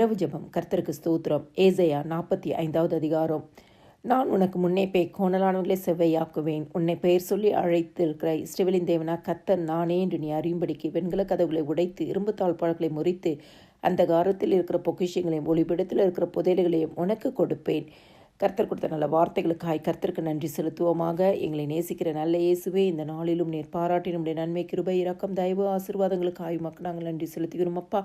இரவு ஜெபம். கர்த்தருக்கு ஸ்தோத்திரம். ஏசையா நாற்பத்தி ஐந்தாவது அதிகாரம். நான் உனக்கு முன்னே போய் கோணலானவர்களை செவ்வையாக்குவேன். உன்னை பெயர் சொல்லி அழைத்திருக்கிற இஸ்ரேவலின் தேவனா கர்த்தர் நானே என்று நீ அறியும்படிக்கு வெண்கல கதவுகளை உடைத்து இரும்பு தாழ்பாடுகளை முறித்து அந்த காரத்தில் இருக்கிற பொக்கிஷங்களையும் ஒளிபிடத்தில் இருக்கிற புதையல்களையும் உனக்கு கொடுப்பேன். கர்த்தர் கொடுத்த நல்ல வார்த்தைகளுக்காய் கர்த்தருக்கு நன்றி செலுத்துவோமாக. எங்களை நேசிக்கிற நல்ல இயேசுவே இந்த நாளிலும் நேர் பாராட்டி நம்முடைய நன்மை கிருபை இரக்கம் தயவு ஆசீர்வாதங்களுக்காய் மக்கள் நாங்கள் நன்றி செலுத்துகிறோம். அப்பா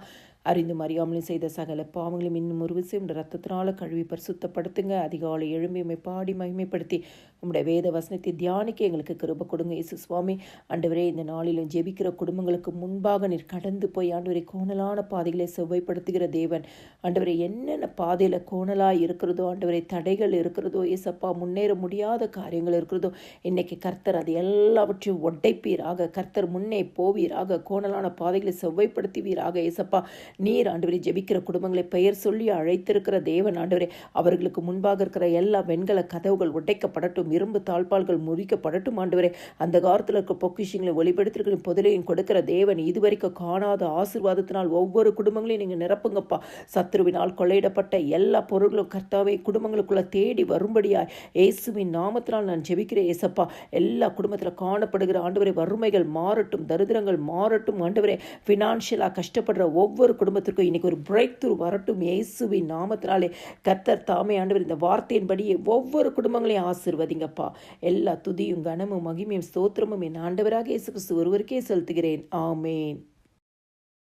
அறிந்தும் அறியாமலும் செய்த சகல பாவங்களையும் இன்னும் ஒரு விஷயம் ரத்தத்தினால கழுவி பரிசுத்தப்படுத்துங்க அதிகாலை எழும்பியுமை பாடி மகிமைப்படுத்தி உங்களுடைய வேத வசனத்தை தியானிக்க எங்களுக்கு கிருப கொடுங்க. இயேசு சுவாமி ஆண்டவரே இந்த நாளிலும் ஜெபிக்கிற குடும்பங்களுக்கு முன்பாக நீர் கடந்து போய் ஆண்டவரை கோணலான பாதைகளை செவ்வாய்ப்படுத்துகிற தேவன். ஆண்டவரை என்னென்ன பாதையில் கோணலாக இருக்கிறதோ ஆண்டவரை தடைகள் இருக்கிறதோ ஏசப்பா முன்னேற முடியாத காரியங்கள் இருக்கிறதோ இன்னைக்கு கர்த்தர் அது எல்லாவற்றையும் ஒட்டைப்பீராக கர்த்தர் முன்னே போவீராக கோணலான பாதைகளை செவ்வாய்ப்படுத்துவீராக ஏசப்பா நீர் ஆண்டவரை ஜெபிக்கிற குடும்பங்களை பெயர் சொல்லி அழைத்திருக்கிற தேவன் ஆண்டவரே அவர்களுக்கு முன்பாக இருக்கிற எல்லா வெண்கல கதவுகள் உடைக்கப்படட்டும் இரும்பு தாழ்பால்கள் முறிக்கப்படட்டும் ஆண்டவரே. அந்த காலத்தில் இருக்க பொக்கிஷங்களை ஒளிபடுத்திருக்கிற புதலையும் கொடுக்கிற தேவன் இதுவரைக்கும் காணாத ஆசீர்வாதத்தினால் ஒவ்வொரு குடும்பங்களையும் நீங்கள் நிரப்புங்கப்பா. சத்ருவினால் கொள்ளையிடப்பட்ட எல்லா பொருள்களும் கர்த்தாவை குடும்பங்களுக்குள்ள தேடி வரும்படியாய் இயேசுவின் நாமத்தினால் நான் ஜெபிக்கிறேன் ஏசப்பா. எல்லா குடும்பத்தில் காணப்படுகிற ஆண்டவரை வறுமைகள் மாறட்டும் தரித்திரங்கள் மாறட்டும் ஆண்டவரே. ஃபினான்ஷியலாக கஷ்டப்படுற ஒவ்வொரு குடும்பத்திற்கும் இன்னைக்கு ஒரு பிரேக் த்ரூ வரட்டும். இயேசுவின் நாமத்தினாலே கத்தர் தாமே ஆண்டவர் இந்த வார்த்தையின்படியே ஒவ்வொரு குடும்பங்களையும் ஆசிர்வதிங்கப்பா. எல்லா துதியும் கனமும் மகிமையும் ஸ்தோத்திரமும் என் ஆண்டவராக இயேசு கிறிஸ்து ஒருவருக்கே செலுத்துகிறேன். ஆமேன்.